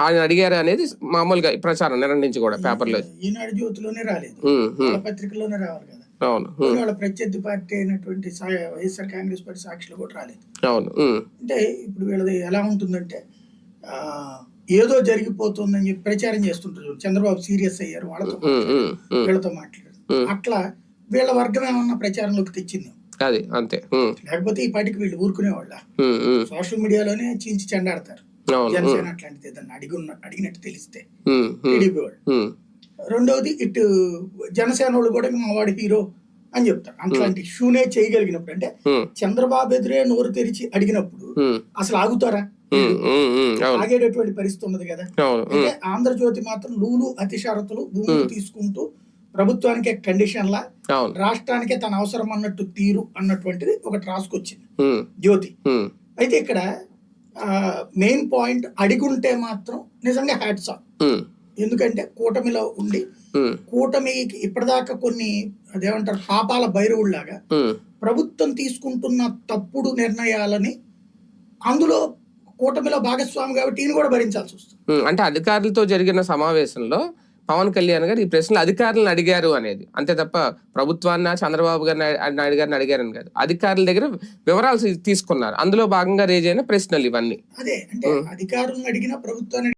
ఆయన అడిగారు అనేది మామూలుగా ప్రచారం నుంచి కూడా పేపర్లో. ఈనాడు జ్యోతిలోనే రాలేదు. పత్రికలోనే రావాలి కదా. అవును వాళ్ళ ప్రత్యర్థి పార్టీ అయినటువంటి వైఎస్ఆర్ కాంగ్రెస్ పార్టీ సాక్షులు కూడా రాలేదు. అవును అంటే ఇప్పుడు వీళ్ళది ఎలా ఉంటుందంటే ఆ, ఏదో జరిగిపోతుందని చెప్పి ప్రచారం చేస్తుంటారు. చంద్రబాబు సీరియస్ అయ్యారు వాళ్ళతో వీళ్ళతో మాట్లాడారు. అట్లా వీళ్ళ వర్గం ఏమన్నా ప్రచారంలోకి తెచ్చింది? అది అంతే. లేకపోతే ఈ పాటికి వీళ్ళు ఊరుకునేవాళ్ళ? సోషల్ మీడియాలోనే చించి చెండాడతారు. జనసేన అట్లాంటిది ఏదన్నా అడిగినట్టు తెలిస్తే. టీడీపీ వాళ్ళు. రెండవది ఇటు జనసేన వాళ్ళు కూడా మా వాడి హీరో అని చెప్తారు. అట్లాంటి షూనే చేయగలిగినప్పుడు అంటే చంద్రబాబు ఎదురే నోరు తెరిచి అడిగినప్పుడు అసలు ఆగుతారా? ఆగేటటువంటి పరిస్థితి ఉన్నది కదా. అయితే ఆంధ్రజ్యోతి మాత్రం లూలు అతి షరతులు భూములు తీసుకుంటూ ప్రభుత్వానికే కండిషన్లా రాష్ట్రానికే తన అవసరం అన్నట్టు తీరు అన్నటువంటిది ఒకటి రాసుకొచ్చింది జ్యోతి. అయితే ఇక్కడ మెయిన్ పాయింట్ అడిగుంటే మాత్రం నిజంగా హ్యాట్స్ ఆఫ్ ఉమ్, ఎందుకంటే కూటమిలో ఉండి ఉమ్, కూటమికి ఇప్పటిదాకా కొన్ని అదేమంటారు పాపాల భైరవుల్లాగా ఉమ్, ప్రభుత్వం తీసుకుంటున్న తప్పుడు నిర్ణయాలని అందులో కూటమిలో భాగస్వామి కాబట్టి ఈయన కూడా భరించాల్సి వస్తుంది. అంటే అధికారులతో జరిగిన సమావేశంలో పవన్ కళ్యాణ్ గారు ఈ ప్రశ్నలు అధికారులను అడిగారు అనేది. అంతే తప్ప ప్రభుత్వాన్ని చంద్రబాబు గారిని నాయుడు గారిని అడిగారని కాదు. అధికారుల దగ్గర వివరాలు తీసుకున్నారు. అందులో భాగంగా రేజ్ అయిన ప్రశ్నలు ఇవన్నీ. అదే అంటే అధికారులను అడిగినా ప్రభుత్వాన్ని